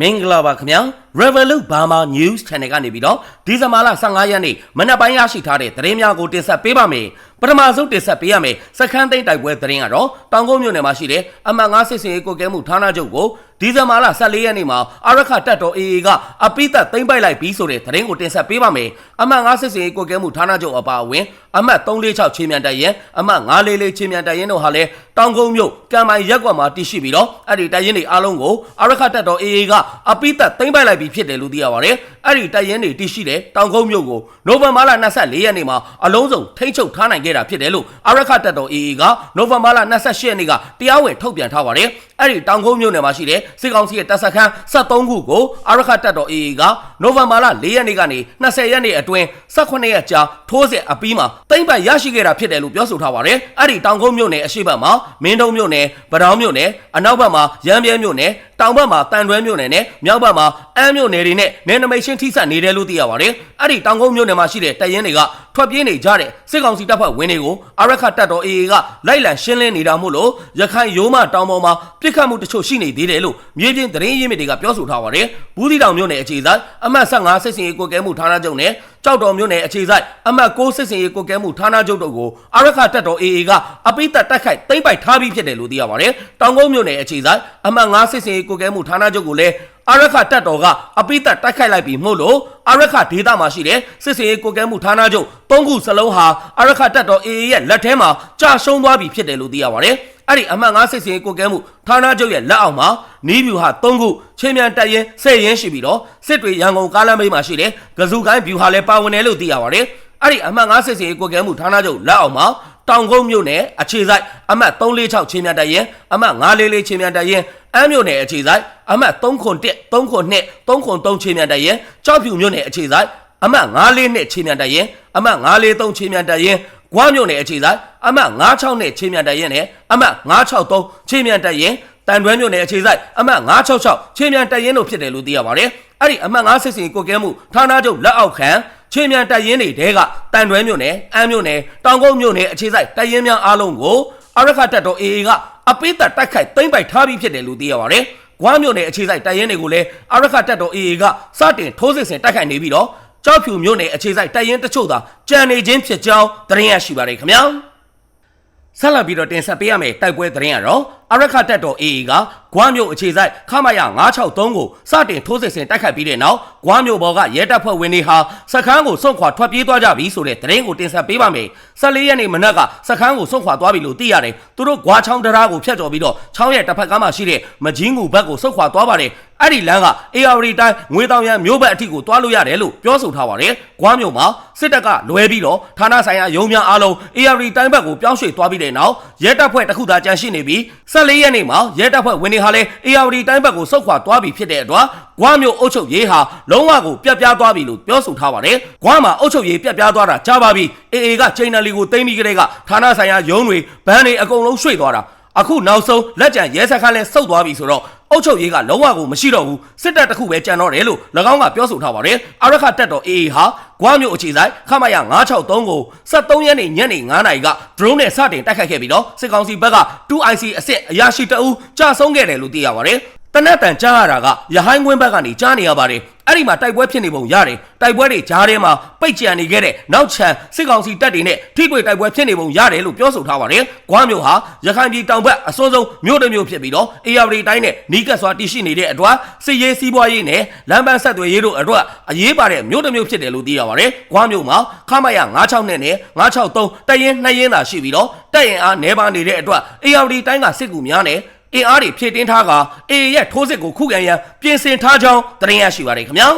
မင်္ဂလာပါခင်ဗျာ Revolut Burma News Channel ကနေပြီးတော့ဒီဇင်ဘာလ15ရက်နေ့မနက်ပိုင်းရရှိထားတဲ့သတင်းများကိုတင်ဆက်ပေးပါမယ်ပထမဆုံးတင်ဆက်ပေးရမယ်စခန်းသိမ်းတိုက်ပွဲသတင်းကတော့တောင်ကုန်းမြို့နယ်မှာရှိတဲ့အမှတ်9စစ်စင်ရေးကိုကဲမှုဌာနချုပ်ကိုဒီဇင်ဘာလ14ရက်နေ့မှာအာရခတက်တော် AA ကအပိသက်သိမ်းပိုက်လိုက်ပြီးဆိုတဲ့သတင်းကိုတင်ဆက်ပေးပါမယ်အမှတ်9စစ်စင်ရေးကိုကဲမှုဌာနချုပ်အပါအဝင်အမှတ်346ချင်းမြန်တိုက်ရင်အမှတ်944ချင်းမြန်တိုက်ရင်တို့ဟာလည်းတောင်ကုန်းမြို့ကံမိုင်ရက်ကွက်မှာတည်ရှိပြီးတော့အဲ့ဒီတိုက်ရင်တွေအားလုံးကိုအာရခတက်တော် AA ကအပိသက်သိမ်းပိုက်လိုက်ပြီးဖြစ်တယ်လို့သိရပါတယ်အဲ့ဒီတိုက်ရင်တွေတည်ရှိတဲ့တောင်ကုန်းမြို့ကိုနိုဝင်ဘာလ24ရက်နေ့မှာအလုံးစုံထိန်းချုပ်ထားနိုင်ခဲ့တာဖြစ်တယ်လို့အာရခတက်တော် AA ကနိုဝင်ဘာလ28ရက်နေ့ကတရားဝင်ထုတ်ပြန်ထားပါတယ်အဲ့ဒီတောင်ကုန်းမြို့နယ်မှာရှိတဲ့စစ်ကောင်စီရဲ့တပ်စခန်း73ခုကိုအာရခတက်တော် AA ကနိုဝင်ဘာလ4ရက်နေ့ကနေ20ရက်နေ့အတွင်း18ရက်ကြာထိုးစစ်အပြီးမှာတိမ့်ပတ်ရရှိခဲ့တာဖြစ်တယ်လို့ပြောဆိုထားပါတယ်အဲ့ဒီတောင်ကုန်းမြို့နယ်အရှိတ်ဘက်မှာမင်းတုံမြို့နယ်ဗဒေါင်းမြို့နယ်အနောက်ဘက်မှာရမ်းပြဲမြို့နယ်တောင်ဘက်မှာတန်တွဲမြို့နယ်နဲ့မြောက်ဘက်မှာအမ်းမြို့နယ်တွေနဲ့နယ်နိမိတ်ချင်းထိစပ်နေတယ်လို့သိရပါတယ်အဲ့ဒီတောင်ကုန်းမြို့နယ်မှာရှိတဲ့တပ်ရင်းတွေကထွက်ပြေးနေကြတဲ့စစ်ကောင်စီတပ်ဖွဲ့ဝင်တွေကိုအာရခတပ်တော် AA ကလိုက်လံရှင်းလင်းနေတာမို့လို့ရခိုင်ရိုးမတောင်ပေါ်မှာပြစ်ခတ်မှုတချို့ရှိနေသေးတယ်လို့မြေပြင်သတင်းရင်းမြစ်တွေကပြောဆိုထားပါတယ်ဘူးသီတောင်မြို့နယ်အခြေစိုက်အမှတ်15စစ်စင်ရေးကိုကဲမှုဌာနချုပ်နဲ့ကြောက်တော်မြို့နယ်အခြေစိုက်အမှတ်6စစ်စင်ရေးကိုကဲမှုဌာနချုပ်တို့ကိုအာရခတပ်တော် AA ကအပိသက်တက်ခိုက်သိမ့်ပိုက်ထားပြီးဖြစ်တယ်လို့သိရပါတယ်တောင်ကုန်းမြို့နယ်အခြေစိုက်အမှတ်9စစ်စင်ရေးကိုကဲမှုဌာနချုပ်ကိုလည်း အာရခတပ်တော်ကအပိသက်တိုက်ခိုက်လိုက်ပြီးမို့လို့အာရခဒေသမှာရှိတဲ့စစ်စင်ရေးကိုကဲမှုဌာနချုပ်၃ခုစလုံးဟာအာရခတပ်တော် AA ရဲ့လက်ထဲမှာကြာရှုံးသွားပြီဖြစ်တယ်လို့သိရပါတယ်။အဲ့ဒီအမှတ်၅စစ်စင်ရေးကိုကဲမှုဌာနချုပ်ရဲ့လက်အောက်မှာနီးဗျူဟာ၃ခုချင်းမြန်တက်ရင်ဆဲရင်ရှိပြီးတော့စစ်တွေရန်ကုန်ကားလမ်းဘေးမှာရှိတဲ့ကဇူကိုင်းဗျူဟာလည်းပါဝင်တယ်လို့သိရပါတယ်။အဲ့ဒီအမှတ်၅စစ်စင်ရေးကိုကဲမှုဌာနချုပ်လက်အောက်မှာ တောင်ကုန်းမြို့နယ်အခြေစိုက်အမှတ်346ချင်းမြတ်တရင်အမှတ်944ချင်းမြတ်တရင်အမ်းမြို့နယ်အခြေစိုက်အမှတ်301 302 303ချင်းမြတ်တရင်ကြောက်ဖြူမြို့နယ်အခြေစိုက်အမှတ်942ချင်းမြတ်တရင်အမှတ်943ချင်းမြတ်တရင်ဂွားမြို့နယ်အခြေစိုက်အမှတ်96နဲ့ချင်းမြတ်တရင်နဲ့အမှတ်963ချင်းမြတ်တရင်တန်တွဲမြို့နယ်အခြေစိုက်အမှတ်966ချင်းမြတ်တရင်တို့ဖြစ်တယ်လို့သိရပါတယ်အဲ့ဒီအမှတ်9စစ်စင်ကိုကဲမှုဌာနချုပ်လက်အောက်ခံ ချင်းမြန်တပ်ရင်းတွေတဲကတန်တွဲမြို့နယ်အမ်းမြို့နယ်တောင်ကုန်းမြို့နယ်အခြေစိုက်တပ်ရင်းများအားလုံးကိုအရခတ်တပ်တော် AA ကအပိသက်တိုက်ခိုက်သိမ့်ပိုက်ထားပြီးဖြစ်တယ်လို့သိရပါတယ်။ဂွားမြို့နယ်အခြေစိုက်တပ်ရင်းတွေကိုလည်းအရခတ်တပ်တော် AA ကစတင်ထိုးစစ်ဆင်တိုက်ခိုက်နေပြီးတော့ကြောက်ဖြူမြို့နယ်အခြေစိုက်တပ်ရင်းတချို့သာကြံနေခြင်းဖြစ်ကြောင်းသတင်းရရှိပါတယ်ခင်ဗျာ။ဆက်လက်ပြီးတော့တင်ဆက်ပေးရမယ့်တိုက်ပွဲသတင်းကတော့ အရခတ်တပ်တော် AA ကဂွားမြို့အခြေစိုက်ခမရ963ကိုစတင်ထိုးစစ်ဆင်တိုက်ခိုက်ပြီးတဲ့နောက်ဂွားမြို့ပေါ်ကရဲတပ်ဖွဲ့ဝင်တွေဟာစခန်းကိုစွန့်ခွာထွက်ပြေးသွားကြပြီဆိုတဲ့သတင်းကိုတင်ဆက်ပေးပါမယ်။14ရက်နေ့မနက်ကစခန်းကိုစွန့်ခွာသွားပြီလို့သိရတယ်။သူတို့ဂွားချောင်းတရားကိုဖျက်ကျော်ပြီးတော့ချောင်းရဲ့တစ်ဖက်ကမှရှိတဲ့မကြီးငူဘက်ကိုစွန့်ခွာသွားပါတယ်။အဲ့ဒီလမ်းက AR တိုင်းငွေတောင်ရန်မြို့ဘက်အထိကိုတွားလို့ရတယ်လို့ပြောဆိုထားပါတယ်။ဂွားမြို့မှာစစ်တပ်ကလွဲပြီးတော့ဌာနဆိုင်ရာရုံးများအားလုံး AR တိုင်းဘက်ကိုပြောင်းရွှေ့သွားပြီးတဲ့နောက် ရဲတပ်ဖွဲ့တစ်ခုသာကြန့်ရှိနေပြီး14ရက်နေ့မှာရဲတပ်ဖွဲ့ဝင်တွေဟာလည်း AR တိုင်းဘက်ကိုဆုတ်ခွာသွားပြီဖြစ်တဲ့အတွက်ဂွားမြို့အုပ်ချုပ်ရေးဟာလုံးဝကိုပြတ်ပြားသွားပြီလို့ပြောဆိုထားပါတယ်။ဂွားမှာအုပ်ချုပ်ရေးပြတ်ပြားသွားတာကြားပါပြီ။ AA ကချိန်နယ်လီကိုတိမ့်ပြီးကြတဲ့ကဌာနဆိုင်ရာရုံးတွေဗန်းတွေအကုန်လုံးရွှေ့သွားတာ အခုနောက်ဆုံးလက်ကျန်ရဲစခန်းလဲစုတ်သွားပြီဆိုတော့အုတ်ချုပ်ရေးကလုံးဝကိုမရှိတော့ဘူးစစ်တပ်တစ်ခုပဲကြံတော့တယ်လို့၎င်းကပြောဆိုထားပါတယ်အရခတက်တော် AA ဟာဂွားမြို့အခြေဆိုင်ခမရ963ကို73ရက်နေ့ညနေ9နာရီက drone နဲ့စတင်တိုက်ခိုက်ခဲ့ပြီးတော့စစ်ကောင်စီဘက်က 2IC အစ်စ်အရာရှိတအူးကြာဆုံးခဲ့တယ်လို့သိရပါတယ် တနက်တန်ကြားရတာကရဟိုင်းကွင်းဘက်ကနေကြားနေရပါတယ်အဲ့ဒီမှာတိုက်ပွဲဖြစ်နေပုံရတယ်တိုက်ပွဲတွေကြားထဲမှာပိတ်ကြံနေခဲ့တဲ့နောက်ချန်စစ်ကောင်စီတပ်တွေနဲ့ထိတွေ့တိုက်ပွဲဖြစ်နေပုံရတယ်လို့ပြောဆိုထားပါတယ်။ဂွားမျိုးဟာရခိုင်ပြည်တောင်ဘက်အစိုးဆုံးမြို့တစ်မြို့ဖြစ်ပြီးတော့အေရဝတီတိုင်းနဲ့နီးကပ်စွာတည်ရှိနေတဲ့အတွက်စစ်ရေးစီးပွားရေးနဲ့လမ်းပန်းဆက်သွယ်ရေးတို့အတွက်အရေးပါတဲ့မြို့တစ်မြို့ဖြစ်တယ်လို့သိရပါတယ်။ဂွားမျိုးမှာခမရ96နဲ့နဲ့963တပ်ရင်း2ရင်းသာရှိပြီးတော့တပ်ရင်အားနေပါနေတဲ့အတွက်အေရဝတီတိုင်းကစစ်ကူများနဲ့ အင်အားတွေဖြည့်တင်းထားကအေရဲ့ထိုးစစ်ကိုခုခံရန်ပြင်ဆင်ထားကြောင်းသတင်းရရှိပါရခင်ဗျာ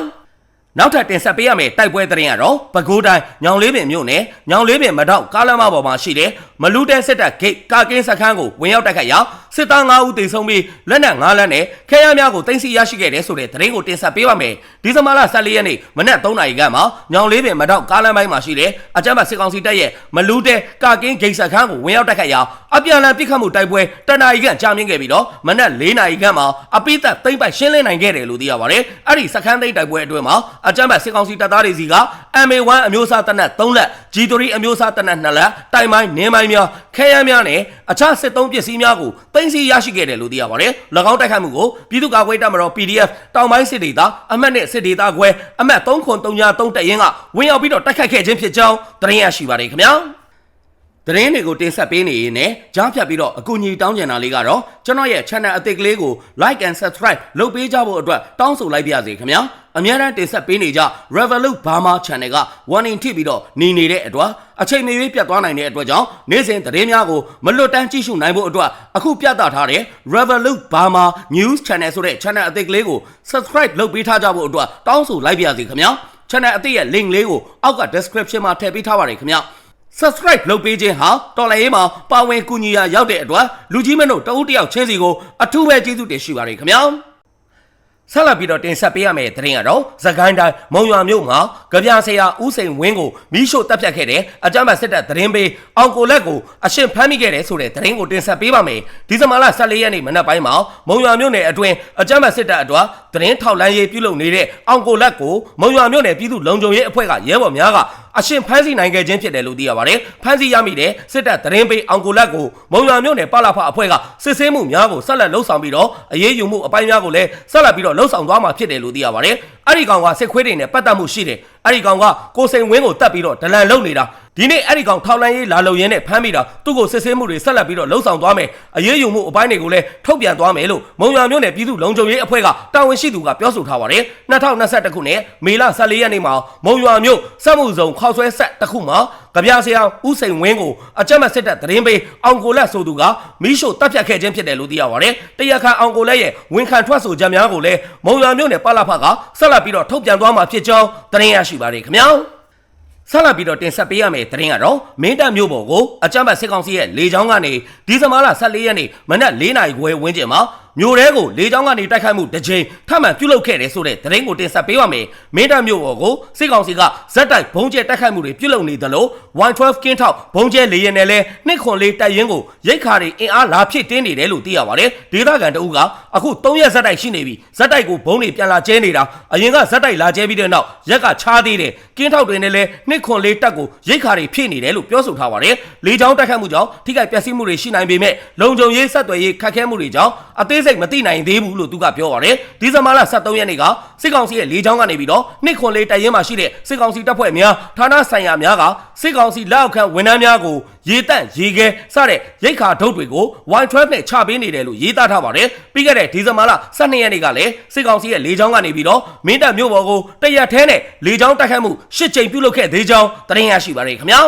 နောက်ထပ်တင်ဆက်ပေးရမယ့်တိုက်ပွဲသတင်းကတော့ပဲခူးတိုင်းညောင်လေးပင်မြို့နယ်ညောင်လေးပင်မတော့ကားလမ်းမပေါ်မှာရှိတဲ့မလူတဲစစ်တပ်ဂိတ်ကာကင်းစခန်းကိုဝင်ရောက်တိုက်ခိုက်ရာ စစ်သား9ဦးတေဆုံးပြီးလက်နက်9လက်နဲ့ခဲယမ်းများကိုတင်စီရရှိခဲ့တဲ့ဆိုတဲ့သတင်းကိုတင်ဆက်ပေးပါမယ်ဒီဇင်ဘာလ14ရက်နေ့မနက်3နာရီခန့်မှာညောင်လေးပင်မတော့ကားလမ်းပိုင်းမှာရှိတဲ့အကြမ်းဖက်စစ်ကောင်စီတပ်ရဲ့မလူတဲကာကင်းဂိတ်စခန်းကိုဝင်ရောက်တိုက်ခိုက်ရာအပြန်အလှန်ပစ်ခတ်မှုတိုက်ပွဲတနအီခန့်ကြာမြင့်ခဲ့ပြီးတော့မနက်4နာရီခန့်မှာအပိသက်သိမ့်ပိုက်ရှင်းလင်းနိုင်ခဲ့တယ်လို့သိရပါတယ်အဲ့ဒီစခန်းသိမ်းတိုက်ပွဲအတွင်းမှာအကြမ်းဖက်စစ်ကောင်စီတပ်သားတွေစီက MA1 အမျိုးအစားတပ်နက်3လက် G3 အမျိုးအစားတပ်နက်2လက်တိုင်မိုင်းနင်းမိုင်းများခဲယမ်းများနဲ့အခြားစစ်သုံးပစ္စည်းများကိုတင်စီရရှိခဲ့တယ်လို့သိရပါတယ်။၎င်းတိုက်ခိုက်မှုကိုပြည်သူ့ကာကွယ်တပ်မတော် PDF တောင်ပိုင်းစစ်ဒေသအမှတ်နဲ့စစ်ဒေသခွဲအမှတ်303တရင်ကဝင်ရောက်ပြီးတော့တိုက်ခိုက်ခဲ့ခြင်းဖြစ်ကြောင်းသတင်းရရှိပါတယ်ခင်ဗျာ။ သတင်းတွေကိုတင်ဆက်ပေးနေရင်လည်းကြားဖြတ်ပြီးတော့အကူအညီတောင်းကျင်တာလေးကတော့ကျွန်တော်ရဲ့ channel အသစ်ကလေးကို like and subscribe လုပ်ပေးကြဖို့အတွက်တောင်းဆိုလိုက်ပါရစေခင်ဗျာအများအားတင်ဆက်ပေးနေကြ Revolut Burma Channel က warning ထိပြီးတော့หนีနေတဲ့အတွက်အချိန်မရွေးပြတ်သွားနိုင်တဲ့အတွက်ကြောင့်နေ့စဉ်သတင်းများကိုမလွတ်တမ်းကြည့်ရှုနိုင်ဖို့အတွက်အခုပြသထားတဲ့ Revolut Burma News Channel ဆိုတဲ့ channel အသစ်ကလေးကို subscribe လုပ်ပေးထားကြဖို့အတွက်တောင်းဆိုလိုက်ပါရစေခင်ဗျာ channel အသစ်ရဲ့ link လေးကိုအောက်က description မှာထည့်ပေးထားပါတယ်ခင်ဗျာ subscribe လုပ်ပေးခြင်းဟာတော်လည်းရေးမှာပါဝင်ကူညီရာရောက်တဲ့အတွက်လူကြီးမင်းတို့တဦးတယောက်ချင်းစီကိုအထူးပဲကျေးဇူးတင်ရှိပါတယ်ခင်ဗျာဆက်လက်ပြီးတော့တင်ဆက်ပေးရမယ့်သတင်းကတော့သခိုင်းတိုင်းမုံရွာမြို့မှာကြပြဆရာဦးစိန်ဝင်းကိုမိရှို့တပ်ဖြတ်ခဲ့တဲ့အကြမ်းဖက်စစ်တပ်သတင်းပေးအောင်ကိုလက်ကိုအရှင်ဖမ်းမိခဲ့တဲ့ဆိုတဲ့သတင်းကိုတင်ဆက်ပေးပါမယ်ဒီဇင်ဘာလ14ရက်နေ့မနက်ပိုင်းမှာမုံရွာမြို့နယ်အတွင်းအကြမ်းဖက်စစ်တပ်အတွက်သတင်းထောက်လန်းရေးပြုလုပ်နေတဲ့အောင်ကိုလက်ကိုမုံရွာမြို့နယ်ပြည်သူ့လုံခြုံရေးအဖွဲ့ကရဲဘော်များက အရှင်ဖမ်းဆီးနိုင်ခဲ့ခြင်းဖြစ်တယ်လို့သိရပါတယ်။ဖမ်းဆီးရမိတဲ့စစ်တပ်သတင်းပေးအောင်ကိုလက်ကိုမုံရွာမြို့နယ်ပလာဖအဖွဲ့ကစစ်ဆေးမှုများကိုဆက်လက်လှုပ်ဆောင်ပြီးတော့အရေးယူမှုအပိုင်းများကိုလည်းဆက်လက်ပြီးတော့လှုပ်ဆောင်သွားမှာဖြစ်တယ်လို့သိရပါတယ်။အဲ့ဒီကောင်ကစစ်ခွေးတွေနဲ့ပတ်သက်မှုရှိတယ်။အဲ့ဒီကောင်ကကိုစိန်ဝင်းကိုတတ်ပြီးတော့ဒလန်လုံနေတာ ဒီနေ့အဲ့ဒီကောင်ထောက်လန်းရေးလာလုံရင်းနဲ့ဖမ်းမိတာသူ့ကိုစစ်ဆေးမှုတွေဆက်လက်ပြီးတော့လှုပ်ဆောင်သွားမယ်အရေးယူမှုအပိုင်းတွေကိုလည်းထုတ်ပြန်သွားမယ်လို့မုံရွာမြို့နယ်ပြည်သူ့လုံခြုံရေးအဖွဲ့ကတာဝန်ရှိသူကပြောဆိုထားပါတယ်2021ခုနှစ်မေလ14ရက်နေ့မှာမုံရွာမြို့စက်မှုဇုံခောက်ဆွဲဆက်တစ်ခုမှာကြပြဆရာဦးစိန်ဝင်းကိုအကြမ်းမဲ့စစ်တပ်သတင်းပေးအောင်ကိုလက်ဆိုသူကမိရှို့တပ်ဖြတ်ခဲ့ခြင်းဖြစ်တယ်လို့သိရပါတယ်တရားခံအောင်ကိုလက်ရဲ့ဝန်ခံထွက်ဆိုချက်များကိုလည်းမုံရွာမြို့နယ်ပလာဖကဆက်လက်ပြီးတော့ထုတ်ပြန်သွားမှာဖြစ်ကြောင်းသတင်းရရှိပါတယ်ခင်ဗျာ ဆက်လက်ပြီးတော့တင်ဆက်ပေးရမယ့်သတင်းကတော့မင်းတပ်မြို့ပေါ်ကိုအကြမ်းဖက်စစ်ကောင်စီရဲ့လေကြောင်းကနေဒီဇင်ဘာလ14ရက်နေ့မနက်4နာရီခွဲဝန်းကျင်မှာ မြို့တဲကိုလေကြောင်းကနေတိုက်ခိုက်မှုတစ်ကြိမ်ထပ်မံပြုလုပ်ခဲ့တယ်ဆိုတဲ့သတင်းကိုတင်ဆက်ပေးပါမယ်။မင်းတပ်မြို့ပေါ်ကိုစစ်ကောင်စီကဇက်တိုက်ဘုံကျဲတိုက်ခိုက်မှုတွေပြုလုပ်နေသလို112 ကင်းထောက်ဘုံကျဲလေရင်နဲ့လဲနှစ်ခွန်လေးတိုက်ရင်ကိုရိတ်ခါတွေအင်အားလာဖြစ်တင်းနေတယ်လို့သိရပါတယ်။ဒေသခံတအုပ်ကအခု3ရက်ဇက်တိုက်ရှိနေပြီဇက်တိုက်ကိုဘုံတွေပြန်လာကျဲနေတာအရင်ကဇက်တိုက်လာကျဲပြီးတဲ့နောက်ရက်ကချားသေးတယ်ကင်းထောက်တွေနဲ့လဲနှစ်ခွန်လေးတက်ကိုရိတ်ခါတွေဖြည့်နေတယ်လို့ပြောဆိုထားပါတယ်။လေကြောင်းတိုက်ခိုက်မှုကြောင့်ထိခိုက်ပျက်စီးမှုတွေရှိနိုင်ပေမဲ့လုံခြုံရေးဆက်သွယ်ရေးခက်ခဲမှုတွေကြောင့်အသေးစိတ်မသိနိုင်သေးဘူးလို့သူကပြောပါတယ်ဒီဇင်ဘာလ23ရက်နေ့ကစစ်ကောင်စီရဲ့လေကြောင်းကနေပြီးတော့နှစ်ခွန်လေးတိုင်ရင်မှာရှိတဲ့စစ်ကောင်စီတပ်ဖွဲ့များဌာနဆိုင်ရာများကစစ်ကောင်စီလက်အောက်ခံဝန်ထမ်းများကိုရေတန့်ရေခဲစတဲ့ရိတ်ခါဒုတ်တွေကို Y12 နဲ့ချပေးနေတယ်လို့ရေးသားထားပါတယ်ပြီးခဲ့တဲ့ဒီဇင်ဘာလ12ရက်နေ့ကလည်းစစ်ကောင်စီရဲ့လေကြောင်းကနေပြီးတော့မင်းတပ်မြို့ပေါ်ကိုတရက်ထဲနဲ့လေကြောင်းတိုက်ခိုက်မှုရှစ်ကြိမ်ပြုလုပ်ခဲ့သေးကြောင်းသတင်းရရှိပါတယ်ခင်ဗျာ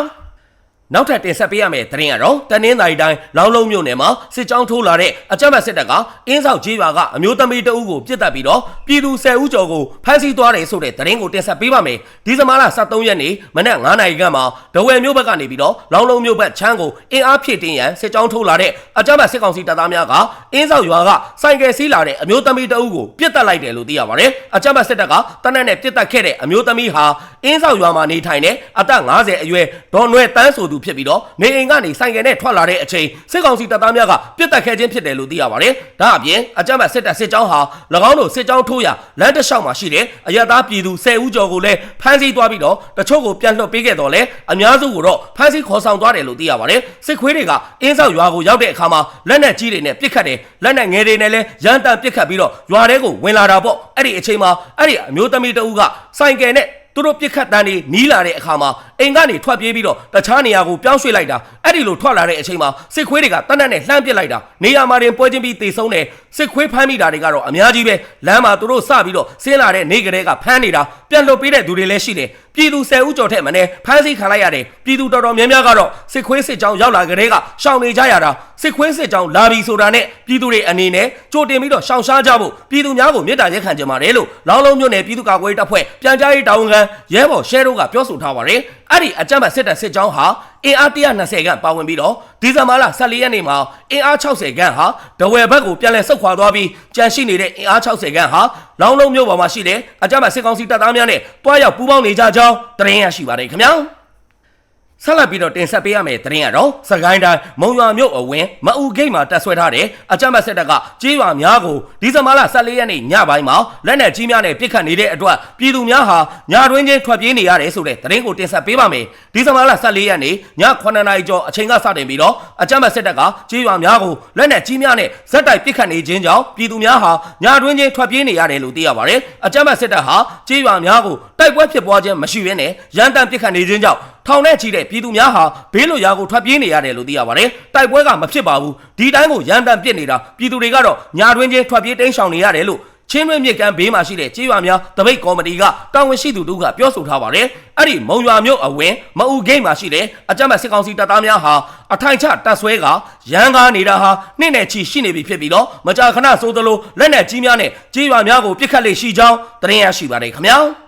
နောက်ထပ်တင်ဆက်ပေးရမယ့်သတင်းကတော့တနင်္သာရီတိုင်းလောင်းလုံးမြို့နယ်မှာစစ်ကြောင်းထိုးလာတဲ့အကြမ်းဖက်စစ်တပ်ကအင်းဆောက်ကြီးရွာကအမျိုးသမီးတအုပ်ကိုပြစ်တက်ပြီးတော့ပြည်သူ10ဦးကျော်ကိုဖမ်းဆီးသွားတယ်ဆိုတဲ့သတင်းကိုတင်ဆက်ပေးပါမယ်။ဒီဇင်ဘာလ23ရက်နေ့မနက်9:00နာရီခန့်မှာဒဝယ်မြို့ဘက်ကနေပြီးတော့လောင်းလုံးမြို့ဘက်ချမ်းကိုအင်အားဖြည့်တင်းရန်စစ်ကြောင်းထိုးလာတဲ့အကြမ်းဖက်စစ်ကောင်စီတပ်သားများကအင်းဆောက်ရွာကစိုင်ကယ်စီးလာတဲ့အမျိုးသမီးတအုပ်ကိုပြစ်တက်လိုက်တယ်လို့သိရပါတယ်။အကြမ်းဖက်စစ်တပ်ကတနက်နဲ့ပြစ်တက်ခဲ့တဲ့အမျိုးသမီးဟာအင်းဆောက်ရွာမှာနေထိုင်တဲ့အသက်50အရွယ်ဒေါ်နွယ်တန်းဆိုသူဖြစ်ပြီးတော့နေအိမ်ကနေဆိုင်ကယ်နဲ့ထွက်လာတဲ့အချိန်စစ်ကောင်စီတပ်သားများကပြစ်တက်ခဲ့ခြင်းဖြစ်တယ်လို့သိရပါတယ်။ဒါအပြင်အကြမ်းဖက်စစ်တပ်စစ်ကြောင်းဟာ၎င်းတို့စစ်ကြောင်းထိုးရာလမ်းတစ်လျှောက်မှာရှိတဲ့အရသားပြည်သူ10ဦးကျော်ကိုလည်းဖမ်းဆီးသွားပြီးတော့တချို့ကိုပြန်လွှတ်ပေးခဲ့တော့လဲအများစုကိုတော့ဖမ်းဆီးခေါ်ဆောင်သွားတယ်လို့သိရပါတယ်။စစ်ခွေးတွေကအင်းဆောက်ရွာကိုရောက်တဲ့အခါမှာလက်နက်ကြီးတွေနဲ့ပစ်ခတ်တယ်လက်နက်ငယ်တွေနဲ့လည်းရန်တန်ပစ်ခတ်ပြီးတော့ရွာထဲကိုဝင်လာတာပေါ့အဲ့ဒီအချိန်မှာအဲ့ဒီအမျိုးသမီးတဦးကဆိုင်ကယ်နဲ့ သူတို့ပြစ်ခတ်တန်းတွေနီးလာတဲ့အခါမှာအိမ်ကနေထွက်ပြေးပြီးတော့တခြားနေရာကိုပြောင်းရွှေ့လိုက်တာအဲ့ဒီလိုထွက်လာတဲ့အချိန်မှာစစ်ခွေးတွေကတနက်နဲ့လှမ်းပစ်လိုက်တာနေရာမှာတင်ပွဲချင်းပြီးတေဆုံးတယ်စစ်ခွေးဖမ်းမိတာတွေကတော့အများကြီးပဲလမ်းမှာသူတို့စပြီးတော့ဆင်းလာတဲ့နေကလေးကဖမ်းနေတာပြန်လွတ်ပေးတဲ့သူတွေလည်းရှိတယ် ပြည်သူ10ဦးကျော်ထက်မနည်းဖမ်းဆီးခံလိုက်ရတယ်ပြည်သူတော်တော်များများကတော့စစ်ခွေးစစ်ကြောင်းရောက်လာကြတဲ့ကရှောင်နေကြရတာစစ်ခွေးစစ်ကြောင်းလာပြီဆိုတာနဲ့ပြည်သူတွေအနေနဲ့ကြိုတင်ပြီးတော့ရှောင်ရှားကြဖို့ပြည်သူများကိုမေတ္တာရက်ခံကြပါတယ်လို့လောင်းလုံးမြို့နယ်ပြည်သူ့ကာကွယ်ရေးတပ်ဖွဲ့ပြန်ကြားရေးတာဝန်ခံရဲဘော်ရှဲတို့ကပြောဆိုထားပါတယ်အဲ့ဒီအကြမ်းဖက်စစ်တပ်စစ်ကြောင်းဟာအင်အား120ခန့်ပါဝင်ပြီးတော့ ဒီဇင်ဘာလ14ရက်နေ့မှာအင်အား60ခန့်ဟာဒဝယ်ဘက်ကိုပြန်လည်ဆုတ်ခွာသွားပြီးကြန့်ရှိနေတဲ့အင်အား60ခန့်ဟာလောင်းလုံးမြို့ပေါ်မှာရှိတဲ့အကြမ်းဖက်စစ်ကောင်စီတပ်သားများနဲ့တွားရောက်ပူးပေါင်းနေကြကြောင်းသတင်းရရှိပါတယ်ခင်ဗျာ ဆက်လက်ပြီးတော့တင်ဆက်ပေးရမယ့်သတင်းကတော့စကိုင်းတိုင်းမုံရွာမြို့အဝင်းမအူဂိတ်မှာတက်ဆွဲထားတဲ့အကြမ်းဖက်စစ်တပ်ကကြေးရွာများကိုဒီဇင်ဘာလ14ရက်နေ့ညပိုင်းမှာလက်နက်ကြီးများနဲ့ပစ်ခတ်နေတဲ့အတွက်ပြည်သူများဟာညတွင်းချင်းထွက်ပြေးနေရတယ်ဆိုတဲ့သတင်းကိုတင်ဆက်ပေးပါမယ်ဒီဇင်ဘာလ14ရက်နေ့ည9နာရီကျော်အချိန်ကစတင်ပြီးတော့အကြမ်းဖက်စစ်တပ်ကကြေးရွာများကိုလက်နက်ကြီးများနဲ့ဇက်တိုက်ပစ်ခတ်နေခြင်းကြောင့်ပြည်သူများဟာညတွင်းချင်းထွက်ပြေးနေရတယ်လို့သိရပါတယ်အကြမ်းဖက်စစ်တပ်ဟာကြေးရွာများကိုတိုက်ပွဲဖြစ်ပွားခြင်းမရှိဘဲနဲ့ရန်တမ်းပစ်ခတ်နေခြင်းကြောင့် ထောင်နဲ့ချီတဲ့ပြည်သူများဟာဘေးလွတ်ရာကိုထွက်ပြေးနေရတယ်လို့သိရပါတယ်။တိုက်ပွဲကမဖြစ်ပါဘူး။ဒီတိုင်းကိုရန်တမ်းပစ်နေတာပြည်သူတွေကတော့ညာတွင်းချင်းထွက်ပြေးတိမ်းရှောင်နေရတယ်လို့ချင်းတွင်းမြစ်ကမ်းဘေးမှာရှိတဲ့ကြေးရွာများတပိတ်ကော်မတီကတာဝန်ရှိသူတို့ကပြောဆိုထားပါတယ်။အဲ့ဒီမုံရွာမြို့အဝင်မအူဂိတ်မှာရှိတဲ့အကြမ်းဖက်စစ်ကောင်စီတပ်သားများဟာအထိုင်ချတပ်ဆွဲကရန်ကားနေတာဟာနှစ်နဲ့ချီရှိနေပြီဖြစ်ပြီးတော့မကြာခဏဆိုသလိုလက်နက်ကြီးများနဲ့ကြေးရွာများကိုပစ်ခတ်လေရှိကြောင်းသတင်းရရှိပါတယ်ခင်ဗျာ။